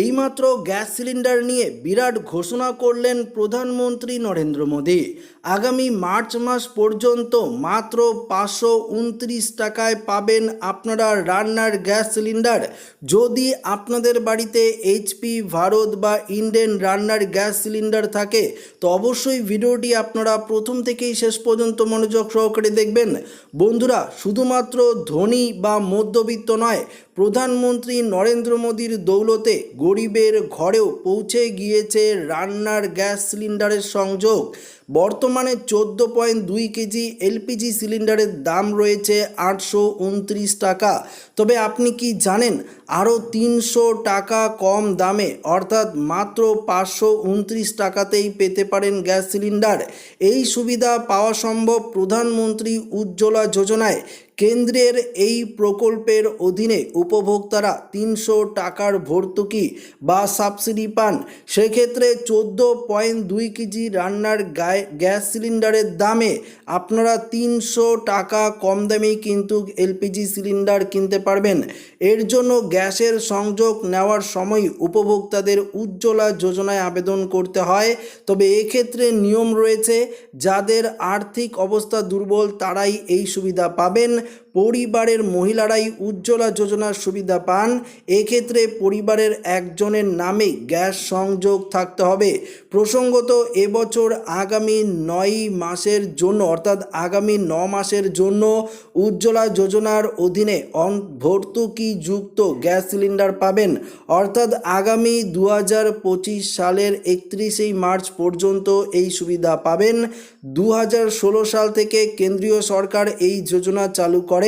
এইমাত্র gas cylinder নিয়ে বিরাট ঘোষণা করলেন প্রধানমন্ত্রী নরেন্দ্র মোদী। আগামী মার্চ মাস পর্যন্ত মাত্র পাঁচশো উনত্রিশ টাকায় পাবেন আপনারা রান্নার গ্যাস সিলিন্ডার। যদি আপনাদের বাড়িতে এইচপি ভারত বা ইন্ডেন রান্নার গ্যাস সিলিন্ডার থাকে, তো অবশ্যই ভিডিওটি আপনারা প্রথম থেকেই শেষ পর্যন্ত মনোযোগ সহকারে দেখবেন। বন্ধুরা, শুধুমাত্র ধনী বা মধ্যবিত্ত নয় প্রধানমন্ত্রী নরেন্দ্র মোদীর দৌলতে গরিবের ঘরেও পৌঁছে গিয়েছে রান্নার গ্যাস সিলিন্ডারের সংযোগ। বর্তমানে চোদ্দ পয়েন্ট দুই কেজি এলপিজি সিলিন্ডারের দাম রয়েছে আটশো উনত্রিশ টাকা। তবে আপনি কি জানেন, আরও তিনশো টাকা কম দামে, অর্থাৎ মাত্র পাঁচশো উনত্রিশ টাকাতেই পেতে পারেন গ্যাস সিলিন্ডার। এই সুবিধা পাওয়া সম্ভব প্রধানমন্ত্রী উজ্জ্বলা যোজনায়। কেন্দ্রের এই প্রকল্পের অধীনে উপভোক্তারা তিনশো টাকার ভর্তুকি বা সাবসিডি পান। সেক্ষেত্রে চোদ্দ পয়েন্ট দুই কেজি রান্নার গায়ে গ্যাস সিলিন্ডারের দামে। আপনারা তিনশো টাকা কম দামেই কিন্তু এলপিজি সিলিন্ডার কিনতে পারবেন। এর জন্য গ্যাসের সংযোগ নেওয়ার সময় উপভোক্তাদের উজ্জ্বলা যোজনায় আবেদন করতে হয়। তবে এক্ষেত্রে নিয়ম রয়েছে, যাদের আর্থিক অবস্থা দুর্বল তারাই এই সুবিধা পাবেন। পরিবারের মহিলারাই উজ্জ্বলা যোজনার সুবিধা পান, এক্ষেত্রে পরিবারের একজনের নামে গ্যাস সংযোগ থাকতে হবে। প্রসঙ্গত, এবছর আগামী নয় মাসের জন্য, অর্থাৎ আগামী ন মাসের জন্য উজ্জ্বলা যোজনার অধীনে ভর্তুকিযুক্ত গ্যাস সিলিন্ডার পাবেন। অর্থাৎ আগামী দু হাজার পঁচিশ সালের একত্রিশেই মার্চ পর্যন্ত এই সুবিধা পাবেন। দু হাজার ষোলো সাল থেকে কেন্দ্রীয় সরকার এই যোজনা চালু করে।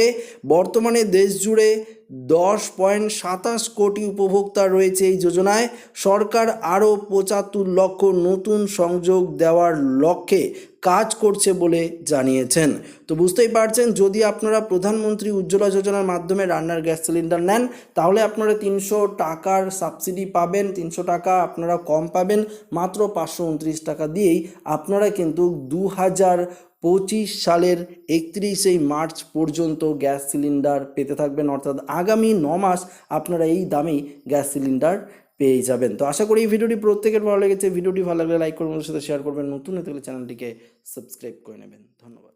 বর্তমানে দেশ জুড়ে দশ পয়েন্ট সাতাশ কোটি উপভোক্তা রয়েছে এই যোজনায়। সরকার আরও পঁচাত্তর লক্ষ নতুন সংযোগ দেওয়ার লক্ষ্যে কাজ করছে বলে জানিয়েছেন। তো বুঝতেই পারছেন, যদি আপনারা প্রধানমন্ত্রী উজ্জ্বলা যোজনার মাধ্যমে রান্নার গ্যাস সিলিন্ডার নেন, তাহলে আপনারা তিনশো টাকার সাবসিডি পাবেন, তিনশো টাকা আপনারা কম পাবেন, মাত্র পাঁচশো উনত্রিশ টাকা দিয়েই আপনারা কিন্তু দু হাজার পঁচিশ সালের একত্রিশে মার্চ পর্যন্ত গ্যাস সিলিন্ডার পেতে থাকবেন। অর্থাৎ আগামী ন মাস আপনারা এই দামেই গ্যাস সিলিন্ডার পেয়ে যাবেন। তো আশা করি এই ভিডিওটি প্রত্যেকের ভালো লেগেছে। ভিডিওটি ভালো লাগলে লাইক করবেন সাথে শেয়ার করবেন। নতুন হতে গেলে চ্যানেলটিকে সাবস্ক্রাইব করে নেবেন। ধন্যবাদ।